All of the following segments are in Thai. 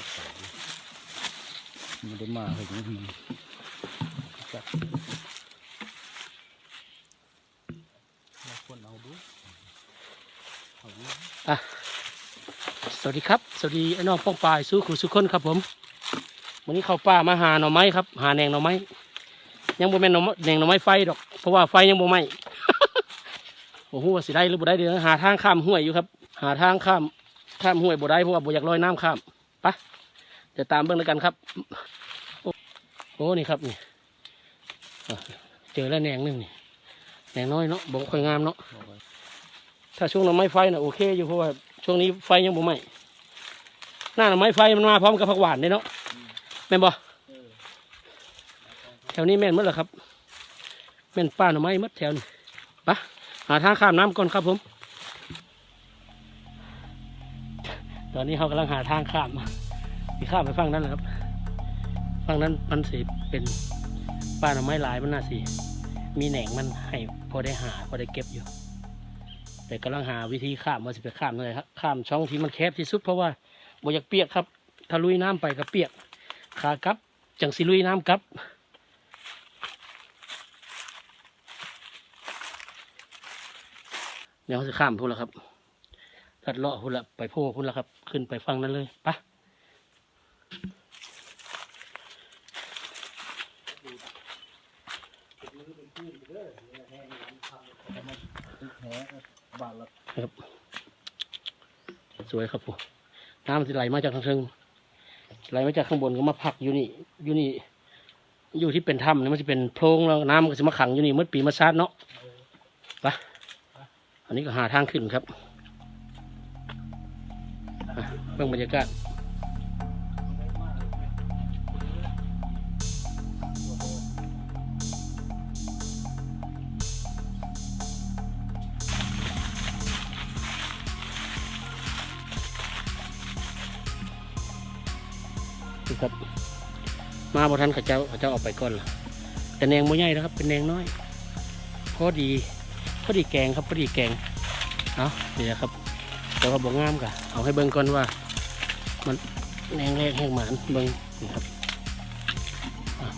ากใสมันได้มาถึงมันจับเราควรเอาดูเอาดูอะสวัสดีครับ สวัสดีไอ้น้องป้องปลายสู้ขู่สุขคนครับผมวันนี้เข้าป่ามาหาหน่อไม้ครับ หาแหนงหน่อไม้ยังบ่แม่นหน่อไม้แหนงหน่อไม้ไฟดอก เพราะว่าไฟยังบ่ไหม้โอ้โหสิได้หรือบ่ได้เดี๋ยวหาทางข้ามห้วยอยู่ครับ หาทางข้ามข้ามห้วยบ่ได้เพราะว่าบ่อยากลอยน้ำข้าม ปะเดี๋ยวตามเบิ่งแล้วกันครับโอ้โอ้นี่ครับนี่เจอแล้วแหนงหนึ่งนี่แหนงน้อยเนาะบ่ค่อยงามเนาะถ้าช่วงหน่อไม้ไฟน่ะโอเคอยู่เพราะว่าช่วงนี้ไฟยังบ่ไหม้หน้าหน่อไม้ไฟมันมาพร้อมกับผักหวานเด้เนาะแม่นบ่แถวนี้แม่นหมดเหรอครับแม่นป้าหน่อไม้หมดแถวนี้ไปะหาทางข้ามน้ำก่อนครับผม ตอนนี้เขากำลังหาทางข้ามที่ข้ามไปฝั่งนั้นแหละครับฝั่งนั้นมันสิเป็นป้าหน่อไม้หลายมันน่าสิ มีแหน่งมันให้พอได้หาพอได้เก็บอยู่ แต่กำลังหาวิธีข้ามว่าจะไปข้ามเลยครับข้ามช่องที่มันแคบที่สุดเพราะว่าบ่อยากเปียกครับถ้าลุยน้ำไปก็เปียกขากลับ จังสิลุยน้ำกลับเดี๋ยวเขาจะข้ามพุ่นแล้วครับัดเลาะพุ่นละไปโพ่พุ่นล้วครับ ขึ้นไปฟังนั้นเลยไปะครับ สวยครับผมน้ำมันจะไหลมาจากทางเทิงไหลมาจากข้างบนก็มาพักอยู่นี่อยู่นี่อยู่ที่เป็นถ้ำนี่มันจะเป็นโพรงแล้วน้ำก็จะมาขังอยู่นี่เมื่อปีมาชาติเนาะไปะอันนี้ก็หาทางขึ้นครับ เบิ่งบรรยากาศดูครับมาบทันเขาเจ้าเขาเจ้าออกไปก่อนล่ะแต่แนงโมใหญ่นะครับ เป็นแนงน้อยพอดีพอดีแกงครับพอดีแกงเอานี่แหละครับ แต่ว่าบอกงามกะเอาให้เบิ่งก่อนว่า มันแนงแรกแห้งหมานเบิ่งนี่ครับอะ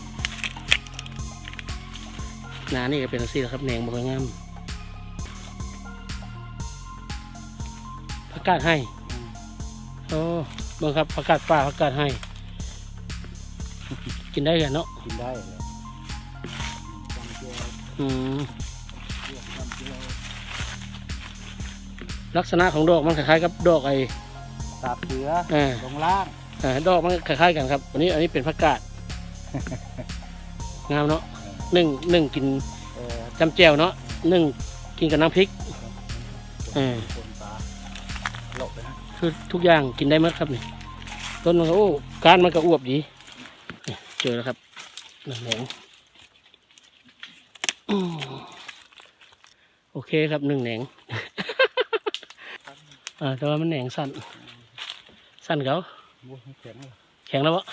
หนานี่ก็เป็นสีแหละครับแนงบอกงามประกาศให้โอ้เบิ่งครับประกาศป่าประกาศให้ กินได้กันเนาะกินได้เลยจำเจียวอืม ลักษณะของดอกมันคล้ายๆกับดอกไอ้สาบเสือเออลงล่างเออดอกมันคล้ายๆกันครับอันนี้อันนี้เป็นผักกาดงามเนาะหนึ่งหนึ่งกินเออจำแจวเนาะหนึ่งกินกับน้ำพริก เออ คนตาหลบไปนะคือทุกอย่างกินได้หมดครับนี่ต้นมันก็โอ้การมันก็อวบดีนี่เจอแล้วครับหนึ่งแหนงอืมโอเคครับหนึ่งแหนง อ่าแต่ว่ามันแหนงสั้น สั้นเขาบัวให้แข็งเลยแข็งแล้ววะ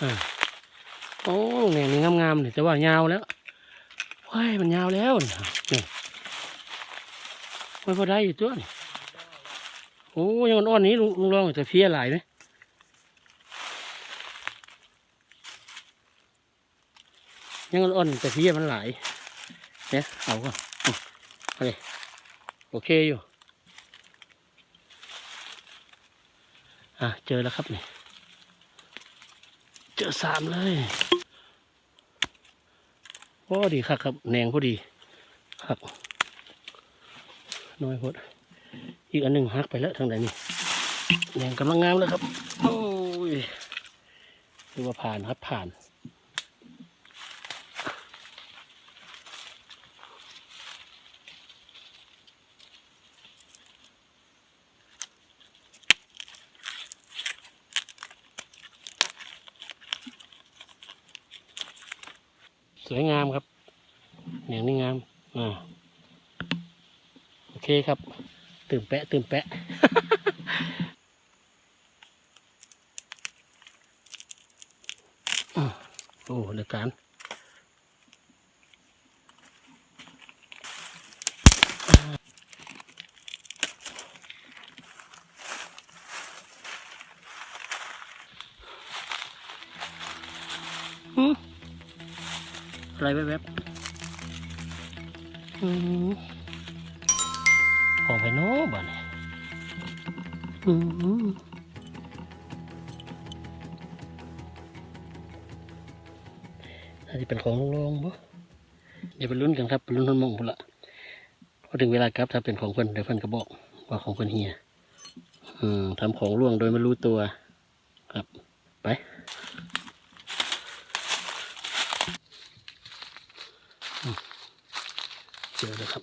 อ่าโอ้แหนงนี่งามๆนี่แต่ว่ายาวแล้วว้ายมันยาวแล้วนี่นี่ไม่พอได้อยู่ตัวนี่โอ้ยังอ่อนๆนี้ลุงลุงลองจะเพี้ยหลายไหมยังอ่อนๆแต่เพี้ยมันหลายเนี่ยเอาก่อนอืมเอาเลย โอเคอยู่ อะ เจอแล้วครับนี่ เจอสามเลยพอดีครับครับแหนงพอดีครับน้อยพดอีกอันหนึ่งหักไปแล้วทางไหนนี่แหนงกำลังงามแล้วครับ โอ้ยถือว่าผ่านครับผ่าน สวยงามครับเหนียงนี่งามอ่าโอเคครับ ตื่นแปะตื่นแปะโอ้เดือการอืม อะไรแวบๆอืมของไปโน้บ้านยอืมอาจจะเป็นของลุงลงบ่อย่าไปลุ้นกันครับไปลุ้นทนมองพุ่นละพอถึงเวลากลับถ้าเป็นของเพิ่นเดี๋ยวเพิ่นก็บอกว่าของเพิ่นเฮียอืมทำของร่วงโดยไม่รู้ตัว ครับ ไป เจอแล้วครับ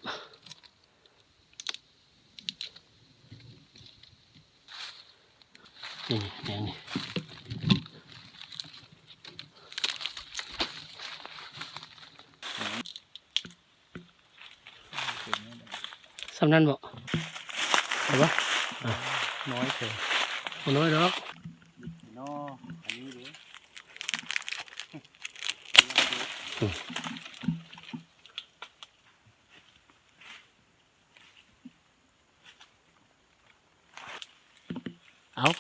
นี่แดงนี่สำนันบอกเห็นปะน้อยเกินบ่น้อยดอกนออันนี้ดิ เอามัน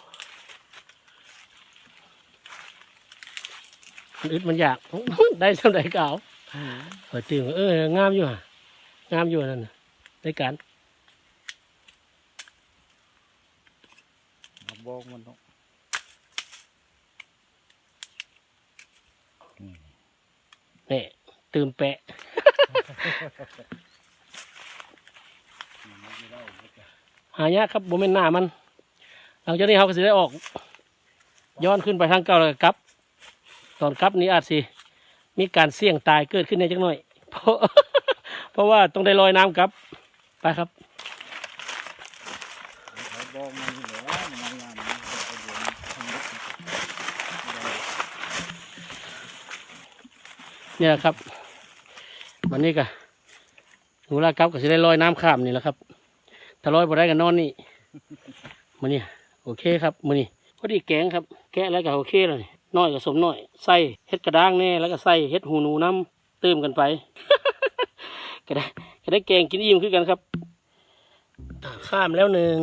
อึดมันอยาก ได้สำใดก็เอาเปิดตื่นเอองามอยู่ฮะงามอยู่นั่นน่ะได้การบอกมันต้องนี่เตื่มแปะหายากครับโมเมนหน้ามัน หลังจากนี้เขาก็จะได้ออก ย้อนขึ้นไปทางเก่าแล้วก็กลับ ตอนกลับนี้อาจสิมีการเสี่ยงตายเกิดขึ้นในจักหน่อย เพราะเพราะว่าต้องได้ลอยน้ำกลับ ไปครับเนี่ยแหละครับวันนี้ก็หนูลากับก็จะได้ลอยน้ำข้ามนี่แหละครับถ้าลอยบ่ได้ก็นอนนี่มือนี่โอเคครับมือนี่พอดีแกงครับ แกะแล้วก็โอเคเลย น้อยก็สมน้อย ใส่เห็ดกระด้างแน่แล้วก็ใส่เห็ดหูหนูน้ำเติมกันไปก็ได้ก็ได้แกงกินอิ่มขึ้นกันครับ ข้ามแล้วหนึ่ง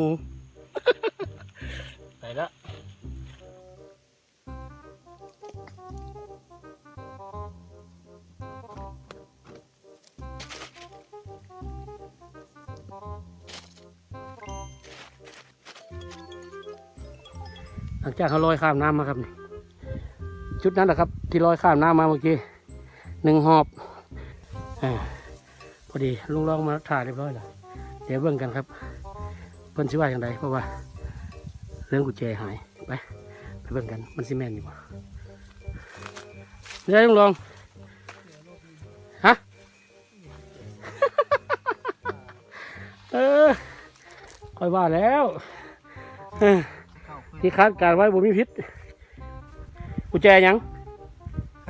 ไปละหลังจากเขาลอยข้ามน้ำมาครับนี่ ชุดนั้นแหละครับ ที่ลอยข้ามน้ำมาเมื่อกี้หนึ่งหอบอพอดีลุงลองมาถ่ายเรียบร้อยแล้วเดี๋ยวเบิ่งกันครับ เพิ่นชิว่าอย่างไรเพราะว่าเรื่องกุญแจหายไปไปเบิ่งกันมันซีแมนต์อยู่บ่เดี๋ยวลุงลองฮะเออคอยว่าแล้วที่คาดการไว้บ่มีพิษ กุญแจหยัง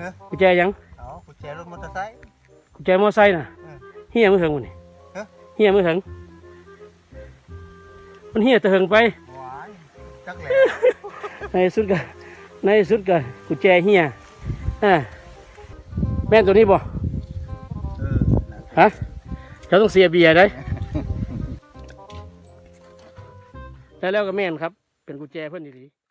ฮะกุญแจหยังเอากุญแจรถมอเตอร์ไซค์กุญแจมอไซค์น่ะอืมเฮียมือถึงมันนี่ฮะเฮียมือถึงมันเฮียแตะเหิงไปหวายจักแหล่ในสุดก็ในสุดก็กุญแจเฮียอ่าแม่นตัวนี้บ่เออนั่นฮะเจ้าต้องเสียเบียร์ได้แล้วแล้วก็แม่นครับ เป็นกุญแจเพิ่นดีๆ